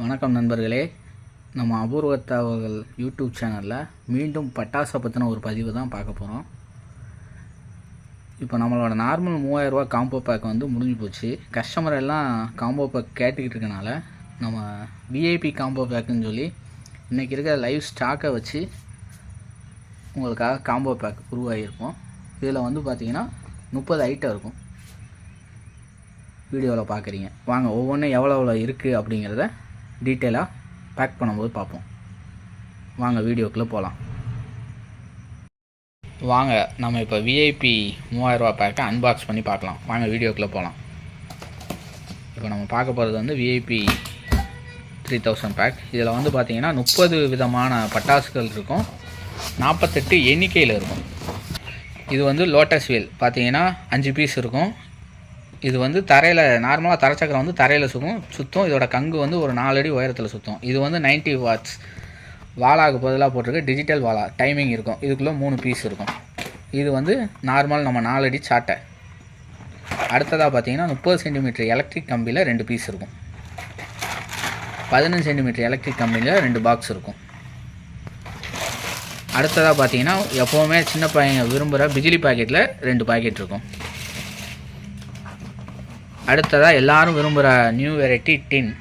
வணக்கம் நண்பர்களே. நம்ம அபூர்வத்தவர்கள் யூடியூப் சேனலில் மீண்டும் பட்டாசை பற்றின ஒரு பதிவு தான் பார்க்க போகிறோம் இப்போ நம்மளோட நார்மல் மூவாயிரரூவா காம்போ பேக் வந்து முடிஞ்சு போச்சு. கஸ்டமர் எல்லாம் காம்போ பேக் கேட்டுக்கிட்டு இருக்கனால நம்ம விஐபி காம்போ பேக்குன்னு சொல்லி இன்றைக்கி இருக்கிற லைவ் ஸ்டாக்கை வச்சு உங்களுக்காக காம்போ பேக் உருவாகியிருக்கோம். இதில் வந்து பார்த்திங்கன்னா முப்பது ஐட்டம் இருக்கும். வீடியோவில் பார்க்குறீங்க வாங்க ஒவ்வொன்றும் எவ்வளோ எவ்வளோ இருக்குது அப்படிங்கிறத டீட்டெயிலாக பேக் பண்ணும்போது பார்ப்போம். வாங்க வீடியோக்குள்ளே போகலாம் வாங்க நம்ம இப்போ விஐபி மூவாயிரரூபா பேக்கை அன்பாக்ஸ் பண்ணி பார்க்கலாம். வாங்க வீடியோக்குள்ளே போகலாம் இப்போ நம்ம பார்க்க போகிறது வந்து விஐபி த்ரீ தௌசண்ட் பேக் இதில் வந்து பார்த்தீங்கன்னா முப்பது விதமான பட்டாசுகள் இருக்கும். நாற்பத்தெட்டு எண்ணிக்கையில் இருக்கும். இது வந்து லோட்டஸ் வீல் பார்த்தீங்கன்னா அஞ்சு பீஸ் இருக்கும். இது வந்து தரையில் நார்மலாக தரச்சக்கரம் வந்து தரையில் சுகும் சுற்றும் இதோட கங்கு வந்து ஒரு நாலு அடி உயரத்தில் சுற்றும் இது வந்து 90 வாட்ஸ் வாலாக்கு பதிலாக போட்டிருக்கு. டிஜிட்டல் வாலா டைமிங் இருக்கும். இதுக்குள்ளே மூணு பீஸ் இருக்கும். இது வந்து நார்மல் நம்ம நாலு அடி சாட்டை. அடுத்ததாக பார்த்தீங்கன்னா முப்பது சென்டிமீட்டர் எலக்ட்ரிக் கம்பியில் ரெண்டு பீஸ் இருக்கும். பதினஞ்சு சென்டிமீட்டர் எலக்ட்ரிக் கம்பியில் ரெண்டு பாக்ஸ் இருக்கும். அடுத்ததாக பார்த்தீங்கன்னா எப்போவுமே சின்ன பையன் விரும்புகிற பிஜிலி பாக்கெட்டில் ரெண்டு பாக்கெட் இருக்கும். அடுத்ததாக எல்லாரும் விரும்புகிற நியூ வெரைட்டி டின்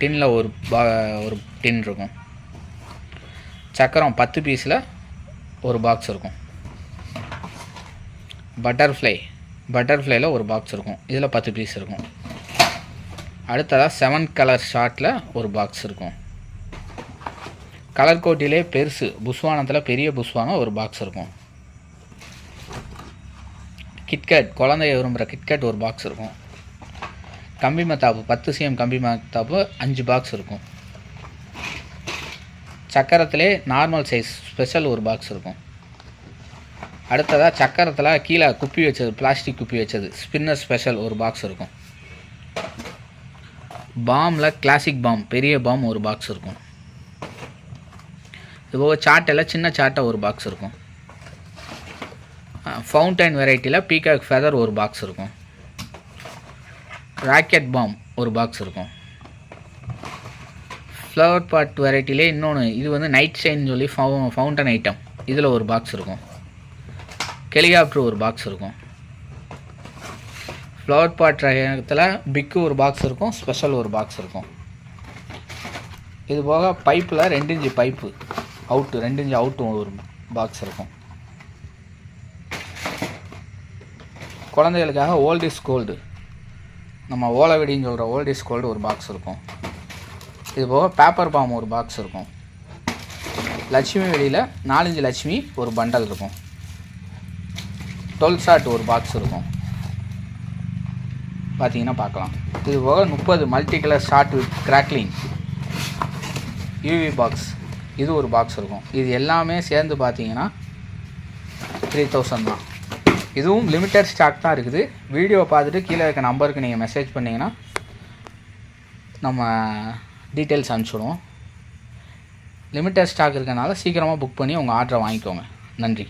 டின்னில் ஒரு பா ஒரு டின் இருக்கும். சக்கரம் பத்து பீஸில் ஒரு பாக்ஸ் இருக்கும். பட்டர்ஃப்ளை பட்டர்ஃப்ளைல ஒரு பாக்ஸ் இருக்கும். இதில் பத்து பீஸ் இருக்கும். அடுத்ததாக செவன் கலர் ஷார்ட்டில் ஒரு பாக்ஸ் இருக்கும். கலர் கோட்டிலே பெருசு புஸ்வானத்தில் பெரிய புஸ்வானம் ஒரு பாக்ஸ் இருக்கும். கிட்கேட் குழந்தைய விரும்புகிற கிட்கட் ஒரு பாக்ஸ் இருக்கும். கம்பி மத்தாப்பு பத்து சிஎம் கம்பி மத்தாப்பு அஞ்சு பாக்ஸ் இருக்கும். சக்கரத்திலே நார்மல் சைஸ் ஸ்பெஷல் ஒரு பாக்ஸ் இருக்கும். அடுத்ததாக சக்கரத்தில் கீழே குப்பி வச்சது பிளாஸ்டிக் குப்பி வச்சது ஸ்பின்னர் ஸ்பெஷல் ஒரு பாக்ஸ் இருக்கும். பாமில் கிளாசிக் பாம் பெரிய பாம் ஒரு பாக்ஸ் இருக்கும். இப்போ சாட்டையில் சின்ன சாட்டை ஒரு பாக்ஸ் இருக்கும். ஃபவுண்டைன் வெரைட்டியில் பீகாக் ஃபெதர் ஒரு பாக்ஸ் இருக்கும். ராக்கெட் பாம் ஒரு பாக்ஸ் இருக்கும். ஃப்ளவர் பாட் வெரைட்டிலே இன்னொன்று இது வந்து நைட் ஷைன் சொல்லி ஃபவு ஃபவுண்டன் ஐட்டம் இதில் ஒரு பாக்ஸ் இருக்கும். ஹெலிகாப்டர் ஒரு பாக்ஸ் இருக்கும். ஃப்ளவர் பாட் ரகத்தில் பிக்கு ஒரு பாக்ஸ் இருக்கும் ஸ்பெஷல் ஒரு பாக்ஸ் இருக்கும். இது போக பைப்பில் ரெண்டு இன்ச்சு பைப்பு அவுட்டு ரெண்டு இன்ச்சு அவுட்டும் ஒரு பாக்ஸ் இருக்கும். குழந்தைகளுக்காக ஓல்ட் இஸ் கோல்டு நம்ம ஓலவெடின்னு சொல்கிற ஓல்ட் இஸ் கோல்டு ஒரு பாக்ஸ் இருக்கும். இது போக பேப்பர் பாம் ஒரு பாக்ஸ் இருக்கும். லட்சுமி வெடியில் நாலஞ்சு லட்சுமி ஒரு பண்டல் இருக்கும். டுவெல் ஷாட் ஒரு பாக்ஸ் இருக்கும். பார்த்தீங்கன்னா பார்க்கலாம் இது போக முப்பது multi colour shot with crackling UV box இது ஒரு பாக்ஸ் இருக்கும். இது எல்லாமே சேர்ந்து பார்த்தீங்கன்னா த்ரீ தௌசண்ட் தான். இதுவும் லிமிட்டட் ஸ்டாக் தான் இருக்குது. வீடியோவை பார்த்துட்டு கீழே இருக்க நம்பருக்கு நீங்கள் மெசேஜ் பண்ணிங்கன்னா நம்ம டீட்டெயில்ஸ் அனுப்பிச்சிடுவோம். லிமிட்டட் ஸ்டாக் இருக்கனால சீக்கிரமாக புக் பண்ணி உங்கள் ஆர்டரை வாங்கிக்கோங்க. நன்றி.